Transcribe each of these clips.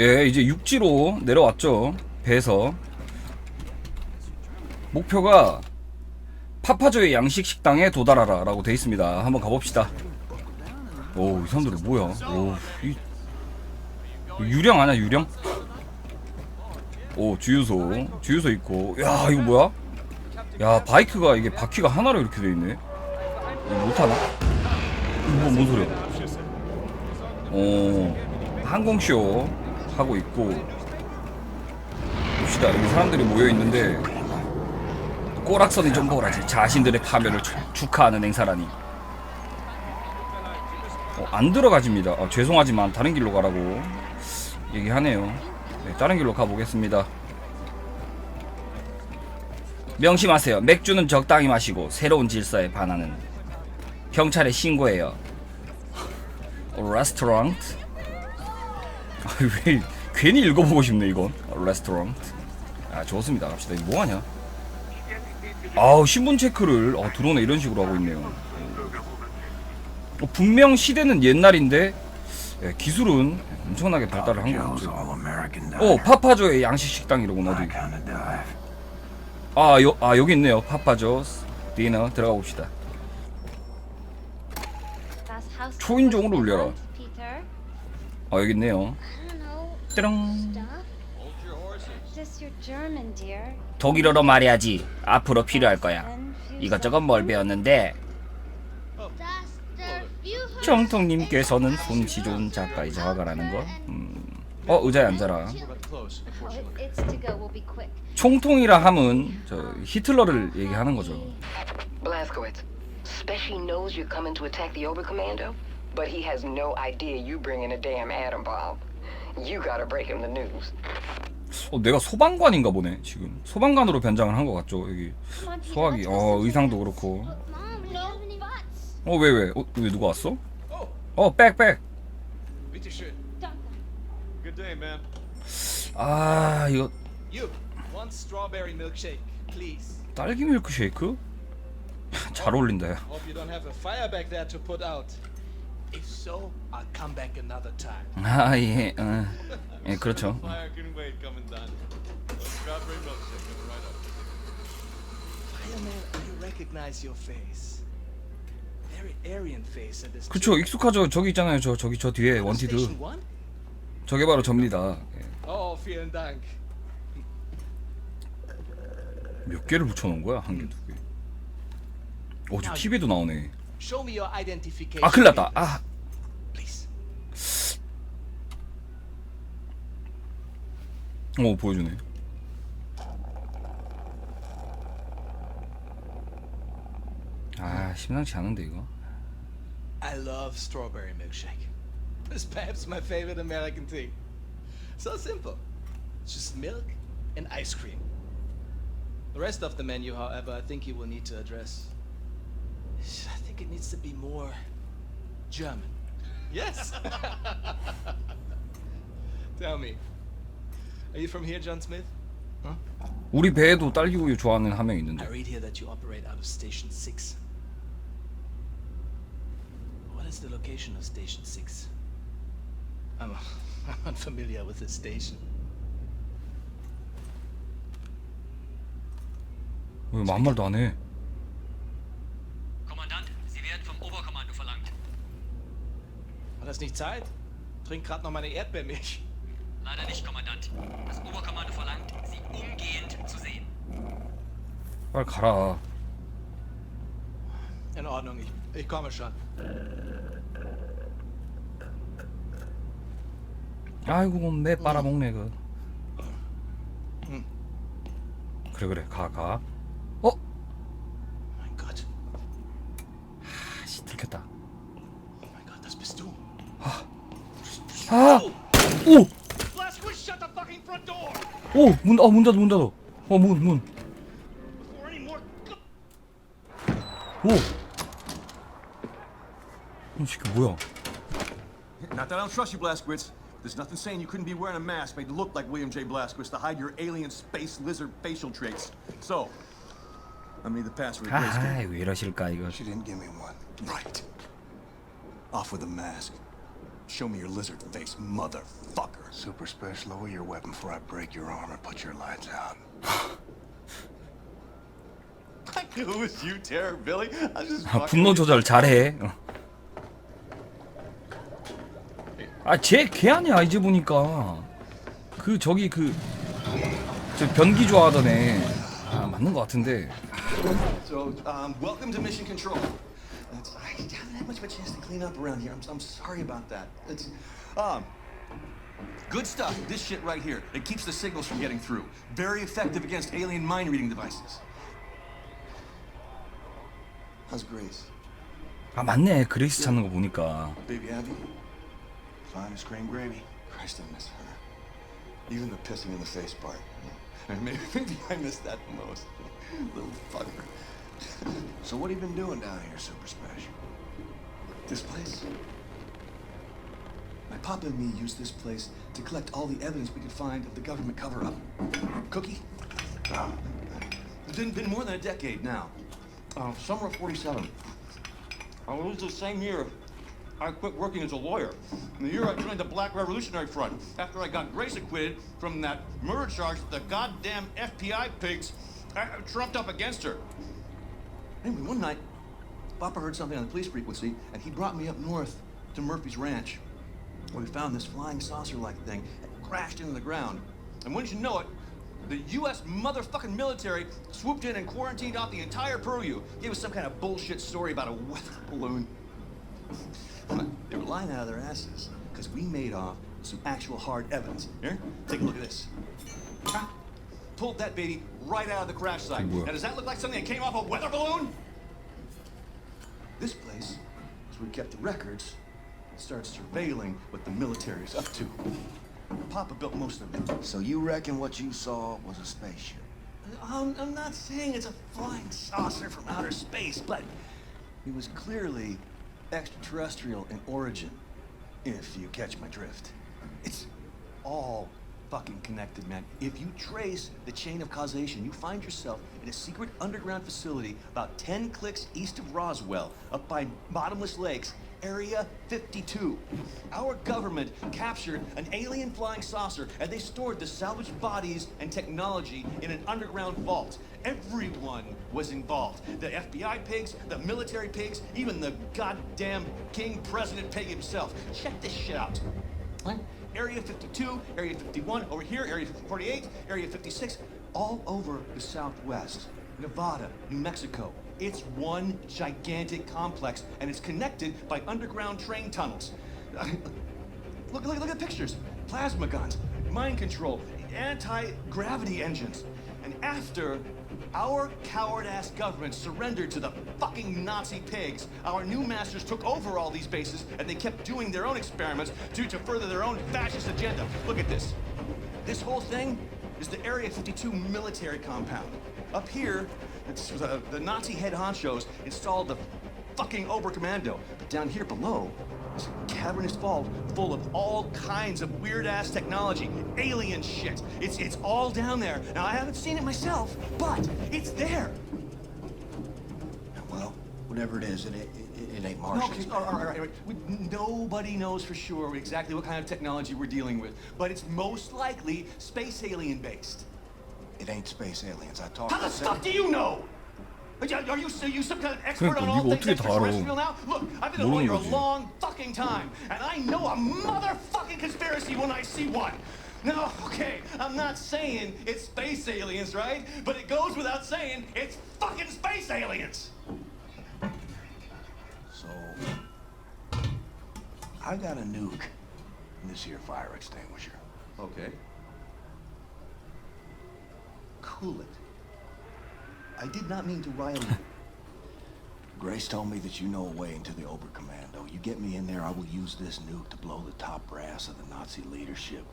예, 이제 육지로 내려왔죠. 배에서. 목표가 파파조의 양식 식당에 도달하라 라고 돼 있습니다. 한번 가봅시다. 오, 이 사람들은 뭐야? 오, 이, 유령 아니야, 유령? 오, 주유소. 주유소 있고. 야, 이거 뭐야? 야, 바이크가 이게 바퀴가 하나로 이렇게 돼 있네. 못하나? 뭐, 뭔 소리야? 어, 항공쇼 하고 있고 봅시다. 여기 사람들이 모여 있는데 꼬락선이 좀 보라지 자신들의 파멸을 축- 축하하는 행사라니. 어, 안 들어가집니다. 어, 죄송하지만 다른 길로 가라고 얘기하네요. 네, 다른 길로 가보겠습니다. 명심하세요. 맥주는 적당히 마시고 새로운 질서에 반하는 경찰에 신고해요. 레스토랑 아, 왜 괜히 읽어보고 싶네 이건 레스토랑. 아 좋습니다. 갑시다. 이거 뭐하냐? 아우 신분 체크를. 어, 드론에 이런 식으로 하고 있네요. 어, 분명 시대는 옛날인데 예, 기술은 엄청나게 발달을 한 American 어 파파조의 양식 of dive. 아, 요, 아 여기 있네요. 파파조. 디너 들어가 봅시다. 초인종으로. Peter. 아 여기 있네요 Dear. 독일어로 말해야지 앞으로 필요할 거야. 이것저것 뭘 배웠는데 정통님께서는 솜씨 좋은 작가이자 화가라는 거. 음. 어 의자에 앉아라. Oh. 총통이라 함은 저 히틀러를 얘기하는 거죠. Blazkowicz, Speshy knows you're coming to attack the Oberkommando, but he has no idea you bringing a damn atom bomb. You gotta break him the news. 어 내가 소방관인가 보네 지금 소방관으로 변장을 한 것 같죠 여기 소화기 어 의상도. 그렇고. 어 왜 왜? 어, 왜 누가 왔어? 어 백백 Bitteschön. Doctor. Good day, man. 아 이거 You, one strawberry milkshake, please. 딸기 밀크쉐이크? 잘 어울린다 야 If so, I'll come back another time. 아 예 어. 예 그렇죠 Fire can wait, Commandant. A strawberry milkshake coming right up. Fireman, you recognize your face. Very Aryan face at this. 그쵸 익숙하죠 저기 있잖아요 저 저기 저 뒤에 원티드 Station one? 저게 바로 접니다 예. Oh, vielen Dank. 몇 개를 붙여 놓은 거야 한 개 두 개. 오저 TV도 나오네 Show me your identification. 아 큰일 났다 아 Please. 어 보여주네 아 심상치 않은데 이거 I love strawberry milkshake. It's perhaps my favorite American tea. So simple. It's just milk and ice cream. The rest of the menu, however, I think you will need to address. I think it needs to be more German. Yes. Tell me, are you from here, John Smith? Huh? 우리 배에도 딸기우유 좋아하는 한 명 I 있는데 read here that you operate out of Station 6. What is the location of Station 6? I'm, I'm unfamiliar with this station. 왜 아무 말도 안해 Hat das nicht Zeit? Trink grad noch meine Erdbeermilch. Leider nicht, Kommandant. Das Oberkommando verlangt, Sie umgehend zu sehen. 빨리 가라 In Ordnung, ich, ich komme schon. 아이고 매 빨아먹네 그 응. 그래 그래 가가 어? Mein Gott. 아씨 들켰다 아! 오! Blazkowicz, shut the fucking front door! 오! 문, 아, 문 닫아, 문 닫아. 어, 문, 문. Before any more. 오! 이 새끼 뭐야? Not that I don't trust you, Blazkowicz. There's nothing saying you couldn't be wearing a mask made to look like William J. Blazkowicz to hide your alien space lizard facial traits. So, I made the password to Grayscape. 아이, 왜 이러실까, 이거. She didn't give me one. Right. Off with the mask. Show me your lizard face, motherfucker. Super special, lower your weapon before I break your arm and put your lights out. I knew it was you, Terror Billy. I was just 아, fucking 분노 조절 잘해. 어. 아, 쟤걔 아니야 이제 보니까 그 저기 그 저 변기 좋아하던 애. 아 맞는 것 같은데. So, um, welcome to Mission Control. That's, I haven't had much of a chance to clean up around here. I'm, I'm sorry about that. It's, um, good stuff. This shit right here. It keeps the signals from getting through. Very effective against alien mind reading devices. How's Grace? 아 맞네 그레이스 찾는 거 보니까. Baby Abby? Fine as cream gravy. Christ, I miss her. Even the pissing in the face part. Maybe, maybe I missed that the most. Little fucker. So what have you been doing down here, Super Special? This place? My papa and me used this place to collect all the evidence we could find of the government cover-up. Cookie? It's been, been more than a decade now. Uh, summer of 47. Uh, it was the same year I quit working as a lawyer. And the year I joined the Black Revolutionary Front after I got Grace acquitted from that murder charge that the goddamn FBI pigs uh, trumped up against her. Anyway, one night, Papa heard something on the police frequency, and he brought me up north to Murphy's Ranch, where we found this flying saucer-like thing that crashed into the ground. And wouldn't you know it, the U.S. motherfucking military swooped in and quarantined off the entire purview. Gave us some kind of bullshit story about a weather balloon. They were lying out of their asses because we made off with some actual hard evidence. Here, take a look at this. Pulled that baby right out of the crash site. Now, does that look like something that came off a weather balloon? This place is where we kept the records and started surveilling what the military's up to. Papa built most of it. So you reckon what you saw was a spaceship? I'm, I'm not saying it's a flying saucer from outer space, but it was clearly extraterrestrial in origin, if you catch my drift. It's all fucking connected, man. If you trace the chain of causation, you find yourself in a secret underground facility about 10 clicks east of Roswell, up by Bottomless Lakes, Area 52. Our government captured an alien flying saucer and they stored the salvaged bodies and technology in an underground vault. Everyone was involved. The FBI pigs, the military pigs, even the goddamn King President pig himself. Check this shit out. Right? Area 52, Area 51, over here, Area 48, Area 56, all over the Southwest. Nevada, New Mexico. It's one gigantic complex, and it's connected by underground train tunnels. Uh, look, look, look at the pictures. Plasma guns, mind control, anti-gravity engines. And after our coward-ass government surrendered to the fucking Nazi pigs, our new masters took over all these bases, and they kept doing their own experiments to, to further their own fascist agenda. Look at this. This whole thing is the Area 52 military compound. Up here, the Nazi head honchos installed the fucking Oberkommando. But down here below is a cavernous vault full of all kinds of weird ass technology, alien shit. It's it's all down there. Now I haven't seen it myself, but it's there. Well, whatever it is, it, it, it, it ain't No, Martian. okay, all right, all right, all right. We, nobody knows for sure exactly what kind of technology we're dealing with, but it's most likely space alien based. It ain't space aliens. I talked How the fuck do you know? Are you, are you some kind of expert on all things extraterrestrial now? Look, I've been a lawyer a long fucking time, and I know a motherfucking conspiracy when I see one. Now, okay, I'm not saying it's space aliens, right? But it goes without saying it's fucking space aliens. So, I got a nuke in this here fire extinguisher. Okay. Cool it. I did not mean to rile you. Grace told me that you know a way into the Oberkommando. You get me in there, I will use this nuke to blow the top brass of the Nazi leadership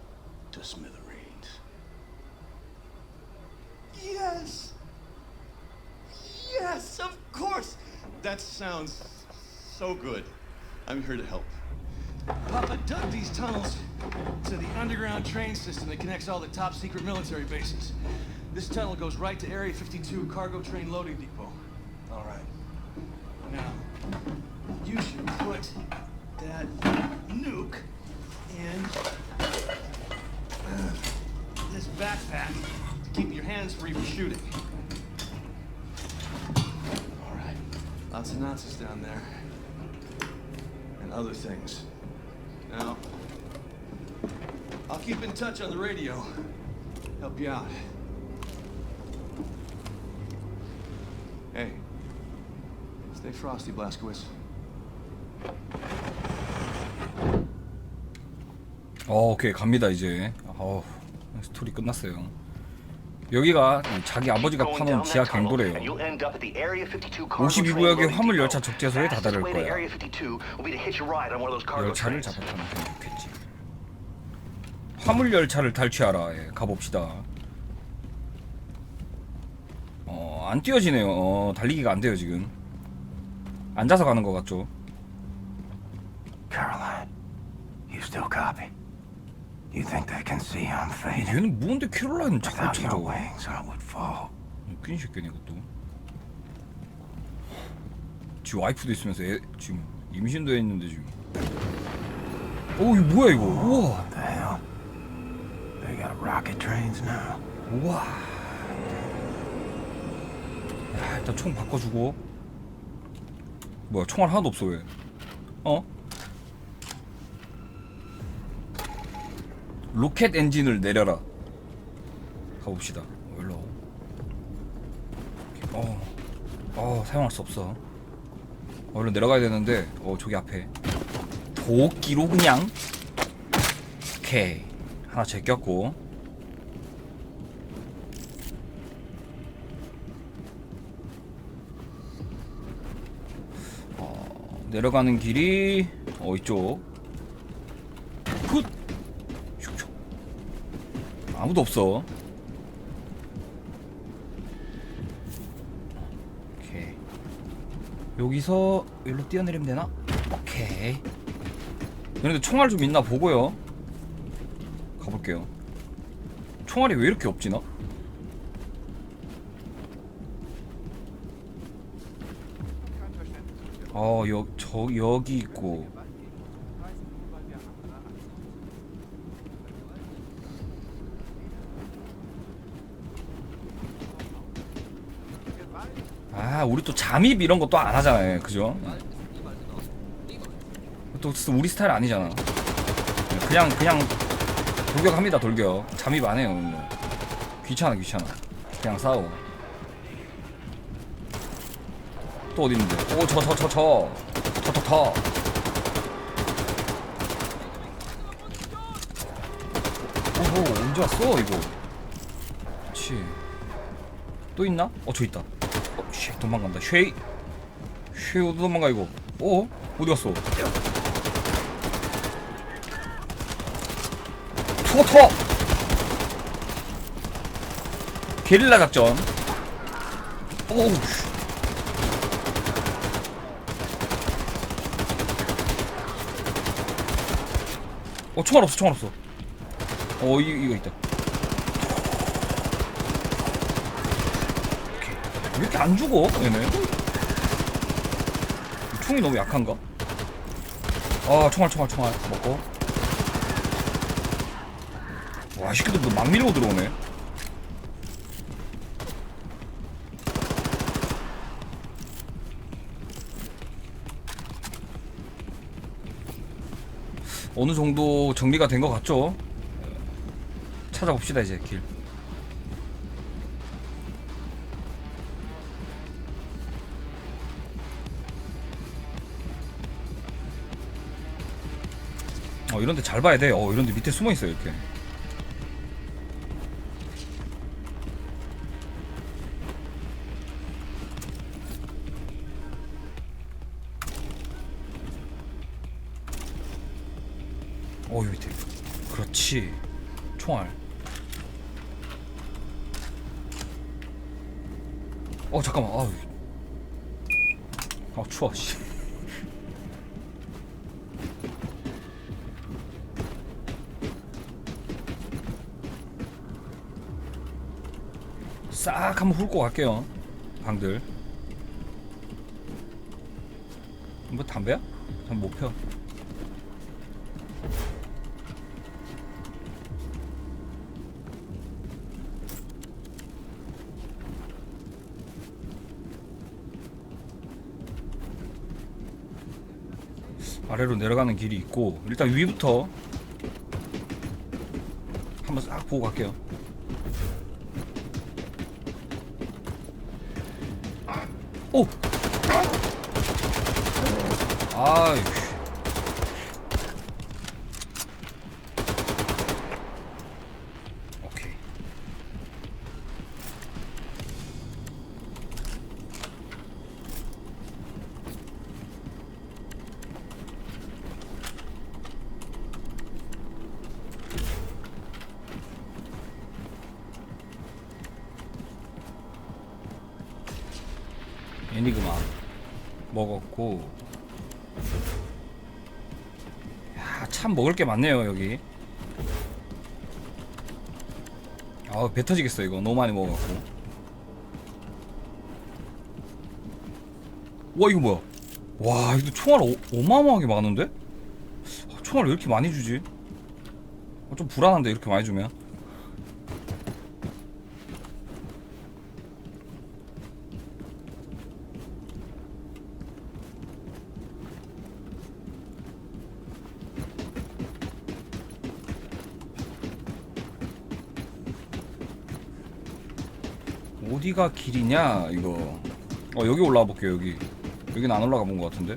to smithereens. Yes! Yes, of course! That sounds so good. I'm here to help. Papa dug these tunnels to the underground train system that connects all the top secret military bases. This tunnel goes right to Area 52 cargo train loading depot. All right. Now, you should put that nuke in uh, this backpack to keep your hands free for shooting. All right, lots of Nazis down there, and other things. Now, I'll keep in touch on the radio. Help you out. Stay frosty, Blaskowitz. 어, 오케이 갑니다 이제. 어, 스토리 끝났어요. 여기가 자기 아버지가 파놓은 지하 갱도래요. 52구역의 화물 열차 적재소에 다다를 거야. 열차를 잡아 타면 좋겠지. 화물 열차를 탈취하라. 예, 가봅시다. 어, 안 뛰어지네요. 어, 달리기가 안 돼요 지금. 앉아서 가는 것 같죠? Caroline, you still copy? You think they can see I'm faded? 얘는 뭔데 캐롤라인은 자꾸 Without 찾아? your wings, I would fall. 웃긴 새끼네 이것도. 지 와이프도 있으면서 애, 지금 임신도 했는데 지금. 오 이거 뭐야 이거? 우와. The hell? They got rocket trains now. 우와. 야, 일단 총 바꿔주고. 뭐야 총알 하나도 없어 왜? 어? 로켓 엔진을 내려라. 가봅시다. 어, 일로. 어, 어 사용할 수 없어. 어, 얼른 내려가야 되는데, 어 저기 앞에 도끼로 그냥. 오케이 하나 제꼈고. 내려가는 길이 어 이쪽. 훗 아무도 없어. 오케이. 여기서 여기로 뛰어내리면 되나? 오케이. 그런데 총알 좀 있나 보고요. 가볼게요. 총알이 왜 이렇게 없지 나? 어, 여, 저, 여기 있고. 아, 우리 또 잠입 이런 것도 안 하잖아요. 그죠? 또 우리 스타일 아니잖아. 그냥, 그냥 돌격합니다, 돌격. 잠입 안 해요. 귀찮아, 귀찮아. 그냥 싸워. 또 어디 있는데? 오, 저, 저, 저, 저. 터, 터, 터. 오호, 언제 왔어, 이거? 그렇지. 또 있나? 어, 저 있다. 어, 쉐, 도망간다. 쉐이. 쉐이, 어디 도망가, 이거? 어? 어디 갔어? 투어, 투어! 게릴라 작전. 오우, 씨. 어 총알 없어 총알 없어. 어 이, 이거 있다. 오케이. 왜 이렇게 안 죽어 얘네? 총이 너무 약한가? 아 총알 총알 총알. 먹고 와이 새끼들 뭐막 밀고 들어오네 어느 정도 정리가 된 것 같죠? 찾아봅시다 이제 길. 어 이런데 잘 봐야 돼. 어 이런데 밑에 숨어 있어 이렇게. 싹 한번 훑고 갈게요 방들 뭐 담배야? 잠못 펴. 아래로 내려가는 길이 있고 일단 위부터 한번 싹 보고 갈게요 오! 아이. 오케이. 애니그마 먹었고. 야, 참 먹을 게 많네요 여기. 아우 배 터지겠어 이거. 너무 많이 먹어갖고. 와 이거 뭐야? 와 이거 총알 어, 어마어마하게 많은데? 아, 총알 왜 이렇게 많이 주지? 어, 좀 불안한데 이렇게 많이 주면 어디가 길이냐 이거. 어 여기 올라가 볼게요 여기. 여긴 안 올라가 본 것 같은데?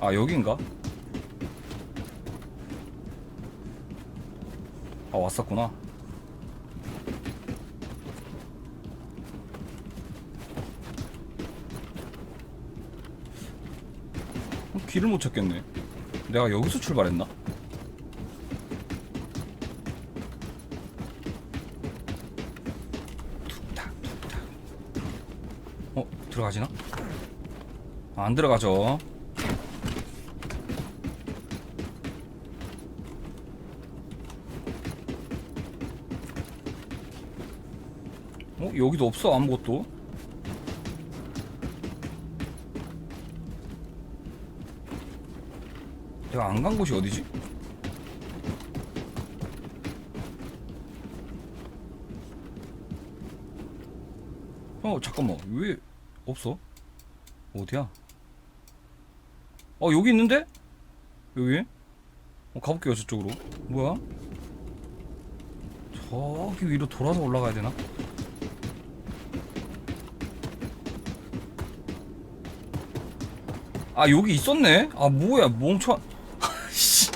아 여긴가? 아 왔었구나. 어, 길을 못 찾겠네. 내가 여기서 출발했나? 들어가지나? 아, 안 들어가죠 어 여기도 없어 아무것도 내가 안 간 곳이 어디지? 어 잠깐만 왜 없어? 어디야? 어 여기 있는데? 여기? 어, 가볼게요 저쪽으로 뭐야? 저기 위로 돌아서 올라가야 되나? 아 여기 있었네? 아 뭐야 멍청 씨.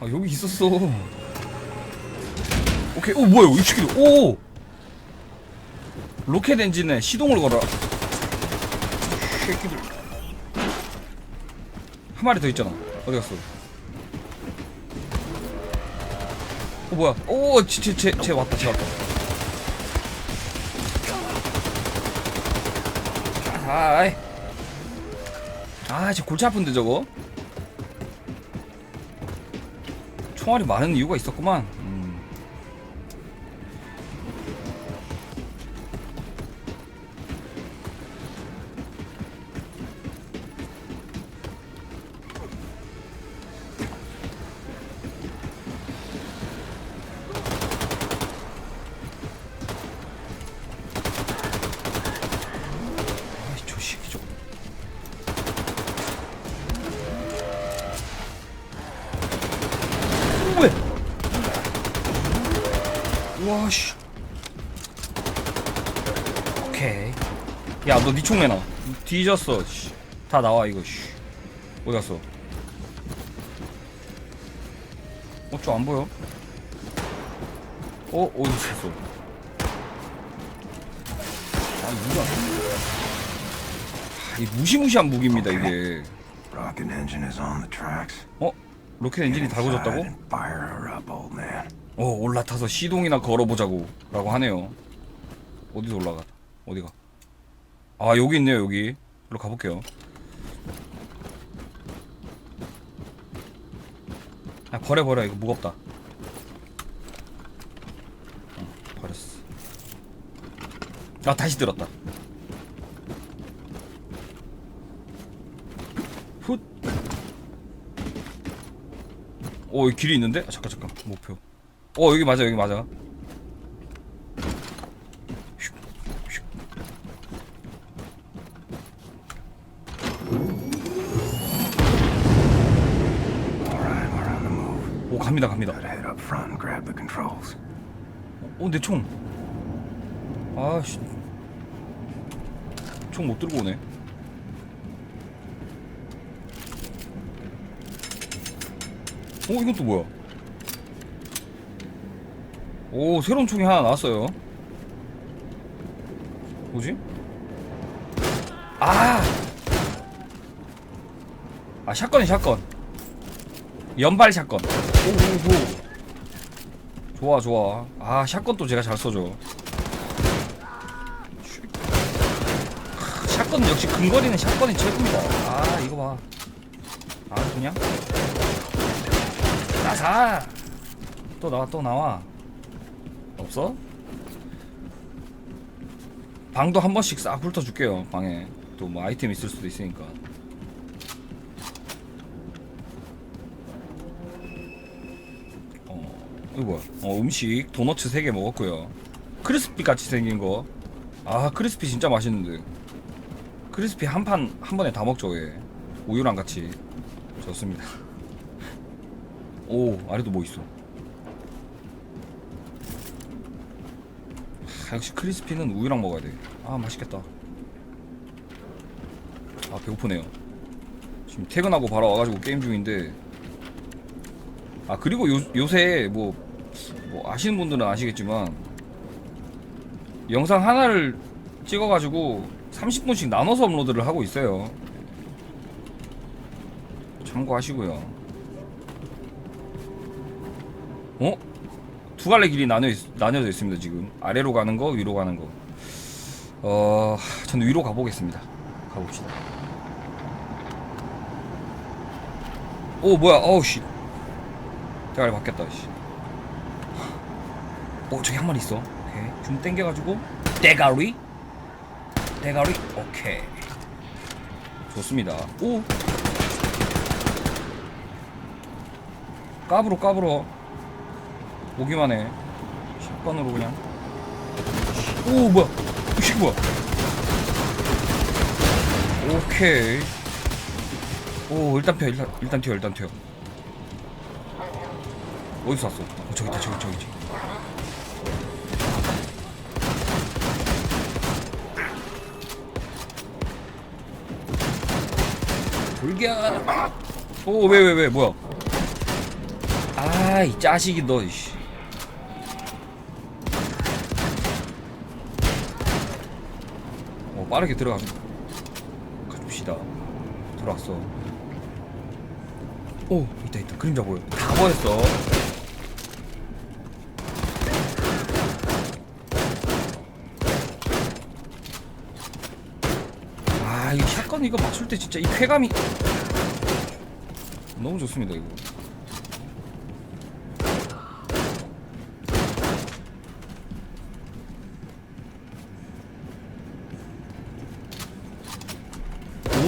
아 여기 있었어 오케이 오 뭐야 이 새끼들 오 로켓 엔진에 시동을 걸어 이 새끼들. 한 마리 더 있잖아. 어디 갔어? 어 뭐야? 오쟤쟤쟤 왔다 쟤 왔다. 아이. 아, 진짜 골치 아픈데 저거. 총알이 많은 이유가 있었구만. 총 내놔. 뒤졌어. 씨. 다 나와 이거. 씨. 어디 갔어? 어, 저 안 보여? 어, 어디 있었어? 아, 이거. 아, 이 무시무시한 무기입니다 이게. 어? 로켓 엔진이 old man. 어 올라타서 시동이나 걸어보자고 라고 하네요 어디서 올라가 어디가 아 여기 있네요 여기 일로 가볼게요 아 버려 버려 이거 무겁다 어, 버렸어 아 다시 들었다 훗 어, 여기 길이 있는데? 아, 잠깐, 잠깐. 목표. 어, 여기 맞아, 여기 맞아. 갑니다 갑니다. 어, 내 총. 아씨. 총 못 들고 오네. 어, 이건 또 뭐야? 오, 새로운 총이 하나 나왔어요. 뭐지? 아! 아, 샷건이 샷건. 연발 샷건. 오오오. 좋아 좋아. 아 샷건 또 제가 잘 써줘. 크, 샷건 역시 근거리는 샷건이 최고입니다. 아 이거 봐 아 그냥? 나사! 또 나와 또 나와. 없어? 방도 한 번씩 싹 훑어줄게요 방에. 또 뭐 아이템 있을 수도 있으니까 어, 이거 뭐야? 어, 음식 도너츠 3개 먹었고요. 크리스피 같이 생긴 거. 아, 크리스피 진짜 맛있는데. 크리스피 한 판 한 번에 다 먹죠, 얘. 우유랑 같이. 좋습니다. 오, 아래도 뭐 있어? 아, 역시 크리스피는 우유랑 먹어야 돼. 아, 맛있겠다. 아, 배고프네요. 지금 퇴근하고 바로 와가지고 게임 중인데 아 그리고 요, 요새 뭐, 뭐 아시는 분들은 아시겠지만 영상 하나를 찍어가지고 30분씩 나눠서 업로드를 하고 있어요. 참고하시고요. 어? 두 갈래 길이 나뉘어, 있, 나뉘어져 있습니다 지금. 아래로 가는 거 위로 가는 거. 어... 저는 위로 가보겠습니다. 가봅시다. 오 뭐야. 어우 씨 대가리 바뀌었다 씨. 오 저기 한 마리 있어. 오케이. 좀 땡겨가지고. 대가리? 대가리? 오케이. 좋습니다. 오! 까불어 까불어. 오기만 해. 10번으로 그냥. 오 뭐야? 이 새끼 뭐야? 오케이. 오 일단 펴 일단 일단 튀어 일단 튀어 어디서 왔어? 어, 저기 있다 저기 저기 저기. 돌격! 오왜 왜 왜 뭐야? 아이 짜식이 너 이씨. 어 빠르게 들어가 가줍시다. 들어왔어. 오 있다 있다. 그림자 보여. 다 보였어 아 이거 맞출 때 진짜 이 쾌감이 너무 좋습니다 이거.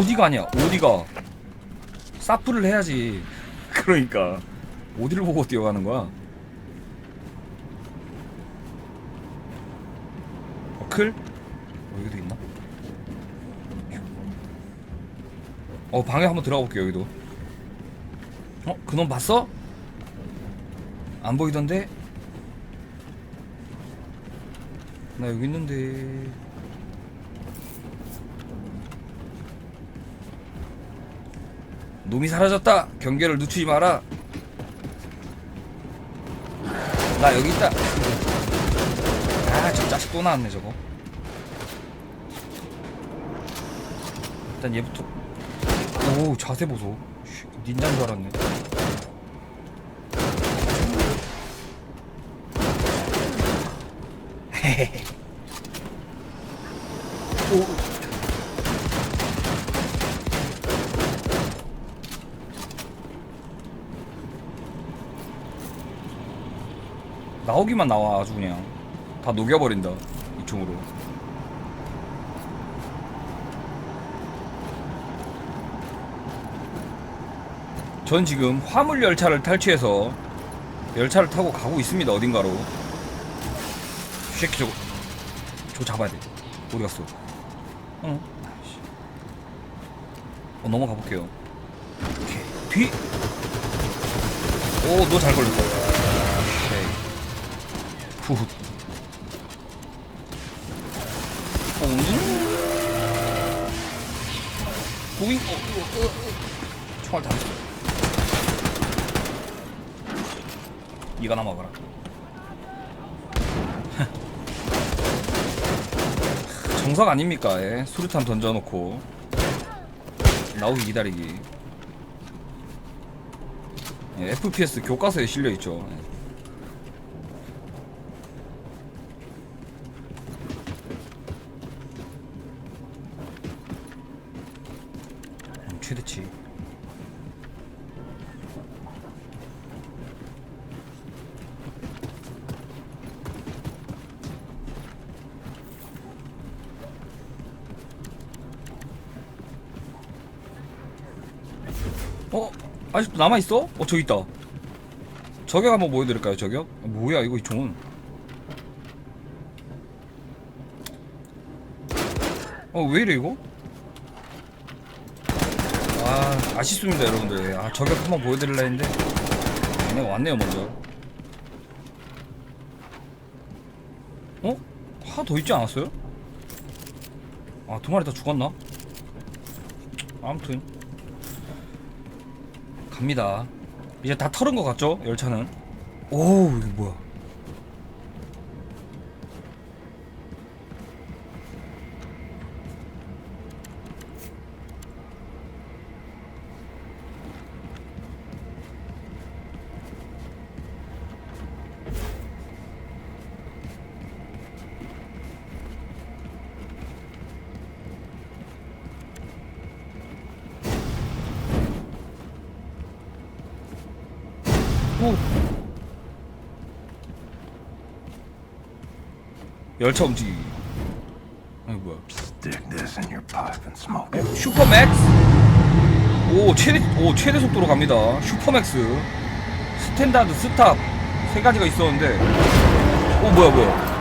어디가 아니야 어디가. 사프를 해야지. 그러니까. 어디를 보고 뛰어가는 거야. 어, 클? 어, 여기도 있나? 어 방에 한번 들어가 볼게요 여기도 어? 그놈 봤어? 안 보이던데? 나 여기 있는데 놈이 사라졌다 경계를 늦추지 마라 나 여기 있다 아저 자식 또 나왔네 저거 일단 얘부터 오 자세 보소. 씨, 닌자인 줄 알았네. 오. 나오기만 나와 아주 그냥. 다 녹여버린다 이 총으로 전 지금 화물 열차를 탈취해서 열차를 타고 가고 있습니다 어딘가로 이 새끼 저거 저거 잡아야 돼 어디 갔어 어? 어 넘어가 볼게요 오케이 뒤 오, 너 잘 걸렸다. 오케이. 후. 뽕. 후잉. 어, 어, 어, 어. 총알 다 있어. 이거나 먹어라. 정석 아닙니까? 예. 수류탄 던져놓고 나오기 기다리기. 예, FPS 교과서에 실려 있죠. 예. 음, 최대치. 어? 아직도 남아있어? 어 저기 있다 저격 한번 보여드릴까요 저격? 아, 뭐야 이거 이 총은 어 왜이래 이거? 아 아쉽습니다 여러분들 아 저격 한번 보여드릴라 했는데 얘네가 왔네요 먼저 어? 하나 더 있지 않았어요? 아 두 마리 다 죽었나? 아무튼 갑니다. 이제 다 털은 것 같죠? 열차는. 오, 이거 뭐야? 오. 열차 움직이기. 아니 뭐야? Stick this in your pipe and smoke 어? 슈퍼맥스. 오 최대 오 최대 속도로 갑니다. 슈퍼맥스. 스탠다드 스탑 세 가지가 있었는데. 오 뭐야 뭐야?